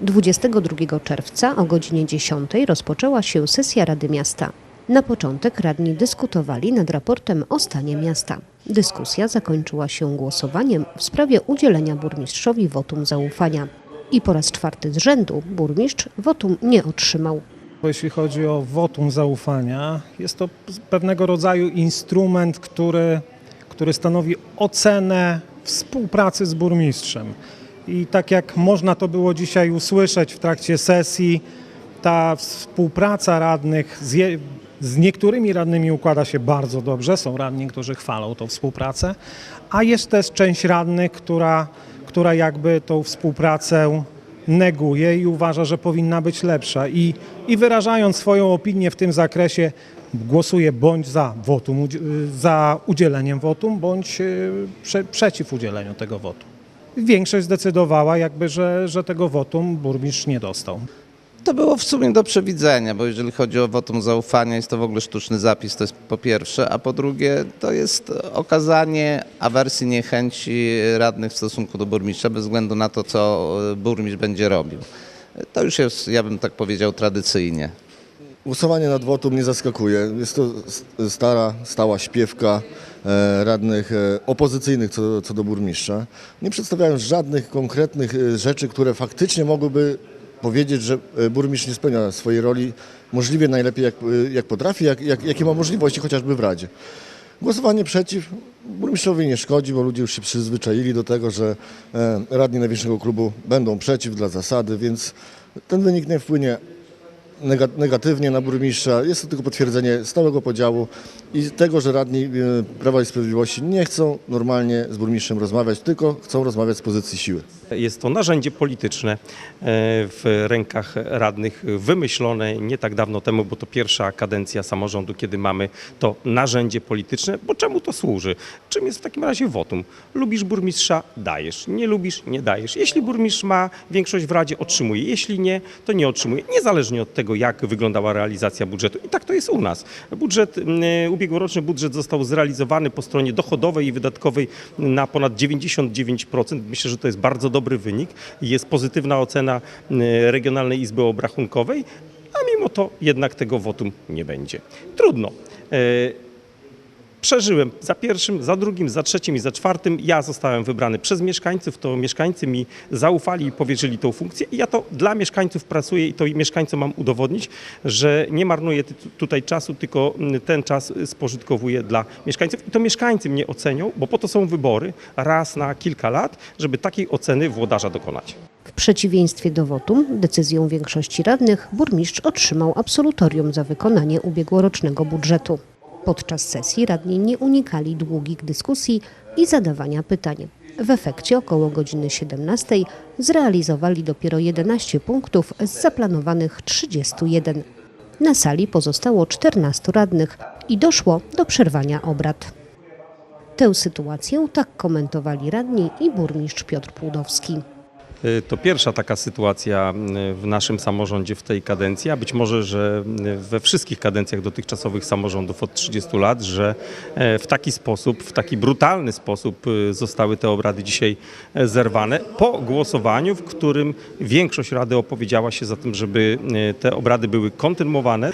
22 czerwca o godzinie 10 rozpoczęła się sesja Rady Miasta. Na początek radni dyskutowali nad raportem o stanie miasta. Dyskusja zakończyła się głosowaniem w sprawie udzielenia burmistrzowi wotum zaufania. I po raz czwarty z rzędu burmistrz wotum nie otrzymał. Jeśli chodzi o wotum zaufania, jest to pewnego rodzaju instrument, który, który stanowi ocenę współpracy z burmistrzem. I tak jak można to było dzisiaj usłyszeć w trakcie sesji, ta współpraca radnych z, je, z niektórymi radnymi układa się bardzo dobrze. Są radni, którzy chwalą tą współpracę, a jest też część radnych, która, która jakby tą współpracę neguje i uważa, że powinna być lepsza. I, i wyrażając swoją opinię w tym zakresie, głosuje bądź za, wotum, za udzieleniem wotum, bądź y, prze, przeciw udzieleniu tego wotum. Większość zdecydowała, jakby, że, że tego wotum burmistrz nie dostał. To było w sumie do przewidzenia, bo jeżeli chodzi o wotum zaufania, jest to w ogóle sztuczny zapis, to jest po pierwsze, a po drugie to jest okazanie awersji, niechęci radnych w stosunku do burmistrza bez względu na to, co burmistrz będzie robił. To już jest, ja bym tak powiedział, tradycyjnie. Głosowanie nad wotum nie zaskakuje. Jest to stara, stała śpiewka e, radnych e, opozycyjnych co, co do burmistrza. Nie przedstawiając żadnych konkretnych e, rzeczy, które faktycznie mogłyby powiedzieć, że burmistrz nie spełnia swojej roli możliwie najlepiej jak, jak potrafi, jak, jak, jakie ma możliwości chociażby w Radzie. Głosowanie przeciw burmistrzowi nie szkodzi, bo ludzie już się przyzwyczaili do tego, że radni największego klubu będą przeciw dla zasady, więc ten wynik nie wpłynie negatywnie na burmistrza. Jest to tylko potwierdzenie stałego podziału i tego, że radni e, Prawa i Sprawiedliwości nie chcą normalnie z burmistrzem rozmawiać, tylko chcą rozmawiać z pozycji siły. Jest to narzędzie polityczne e, w rękach radnych, wymyślone nie tak dawno temu, bo to pierwsza kadencja samorządu, kiedy mamy to narzędzie polityczne. Bo czemu to służy? Czym jest w takim razie wotum? Lubisz burmistrza? Dajesz. Nie lubisz? Nie dajesz. Jeśli burmistrz ma większość w Radzie, otrzymuje. Jeśli nie, to nie otrzymuje. Niezależnie od tego, jak wyglądała realizacja budżetu. I tak to jest u nas. Budżet, ubiegłoroczny budżet został zrealizowany po stronie dochodowej i wydatkowej na ponad 99%. Myślę, że to jest bardzo dobry wynik. Jest pozytywna ocena Regionalnej Izby Obrachunkowej, a mimo to jednak tego wotum nie będzie. Trudno. Przeżyłem za pierwszym, za drugim, za trzecim i za czwartym. Ja zostałem wybrany przez mieszkańców, to mieszkańcy mi zaufali i powierzyli tą funkcję i ja to dla mieszkańców pracuję i to mieszkańcom mam udowodnić, że nie marnuję tutaj czasu, tylko mm, ten czas spożytkowuję dla mieszkańców i to mieszkańcy mnie ocenią, bo po to są wybory raz na kilka lat, żeby takiej oceny włodarza dokonać. W przeciwieństwie do wotum, decyzją większości radnych, burmistrz otrzymał absolutorium za wykonanie ubiegłorocznego budżetu. Podczas sesji radni nie unikali długich dyskusji i zadawania pytań. W efekcie około godziny 17 zrealizowali dopiero 11 punktów z zaplanowanych 31. Na sali pozostało 14 radnych i doszło do przerwania obrad. Tę sytuację tak komentowali radni i burmistrz Piotr Płudowski. Y, To pierwsza taka sytuacja y, w naszym samorządzie w tej kadencji, a być może, że y, we wszystkich kadencjach dotychczasowych samorządów od 30 lat, że e, w taki sposób, w taki brutalny sposób zostały te obrady dzisiaj e, zerwane po głosowaniu, w którym większość Rady opowiedziała się za tym, żeby e, te obrady były kontynuowane.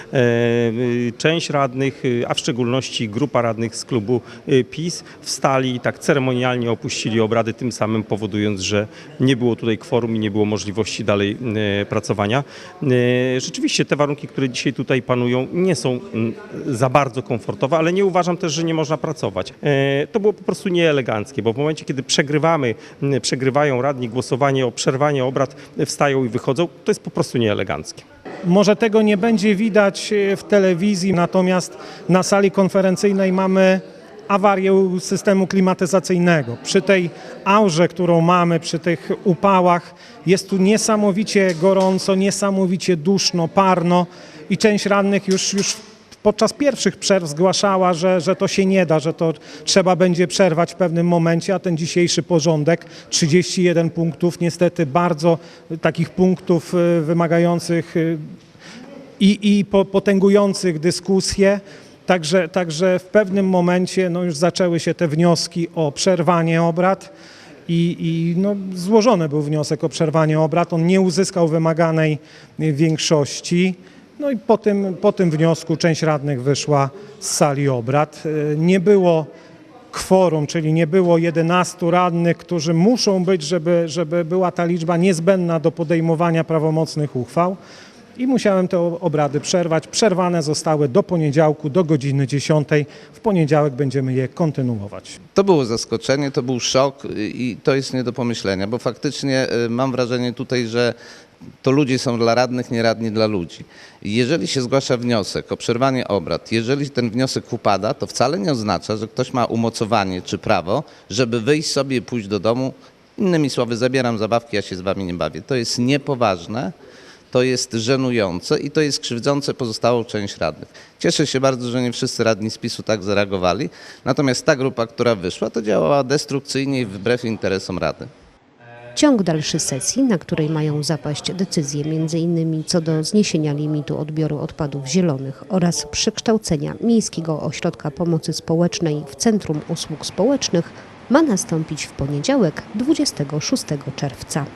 Część radnych, a w szczególności grupa radnych z klubu PiS wstali i tak ceremonialnie opuścili obrady, tym samym powodując, że nie było tutaj kworum i nie było możliwości dalej e, pracowania. E, Rzeczywiście te warunki, które dzisiaj tutaj panują, nie są mm, za bardzo komfortowe, ale nie uważam też, że nie można pracować. E, To było po prostu nieeleganckie, bo w momencie, kiedy przegrywamy, przegrywają radni głosowanie o przerwanie obrad, wstają i wychodzą, to jest po prostu nieeleganckie. Może tego nie będzie widać w telewizji, natomiast na sali konferencyjnej mamy awarię systemu klimatyzacyjnego. Przy tej aurze, którą mamy, przy tych upałach, jest tu niesamowicie gorąco, niesamowicie duszno, parno i część radnych już, już podczas pierwszych przerw zgłaszała, że, że to się nie da, że to trzeba będzie przerwać w pewnym momencie, a ten dzisiejszy porządek, 31 punktów, niestety bardzo takich punktów y, wymagających y, i, i po, potęgujących dyskusję. Także, także w pewnym momencie no już zaczęły się te wnioski o przerwanie obrad i, i no, złożony był wniosek o przerwanie obrad. On nie uzyskał wymaganej większości. No i po tym, po tym wniosku część radnych wyszła z sali obrad. Y, Nie było kworum, czyli nie było 11 radnych, którzy muszą być, żeby, żeby była ta liczba niezbędna do podejmowania prawomocnych uchwał. I musiałem te obrady przerwać. Przerwane zostały do poniedziałku, do godziny 10. W poniedziałek będziemy je kontynuować. To było zaskoczenie, to był szok i to jest nie do pomyślenia, bo faktycznie y, mam wrażenie tutaj, że to ludzie są dla radnych, nie radni dla ludzi. Jeżeli się zgłasza wniosek o przerwanie obrad, jeżeli ten wniosek upada, to wcale nie oznacza, że ktoś ma umocowanie czy prawo, żeby wyjść sobie i pójść do domu. Innymi słowy, zabieram zabawki, ja się z wami nie bawię. To jest niepoważne. To jest żenujące i to jest krzywdzące pozostałą część radnych. Cieszę się bardzo, że nie wszyscy radni z PiSu tak zareagowali. Natomiast ta grupa, która wyszła, to działała destrukcyjnie i wbrew interesom Rady. Ciąg dalszy sesji, na której mają zapaść decyzje m.in. co do zniesienia limitu odbioru odpadów zielonych oraz przekształcenia Miejskiego Ośrodka Pomocy Społecznej w Centrum Usług Społecznych, ma nastąpić w poniedziałek 26 czerwca.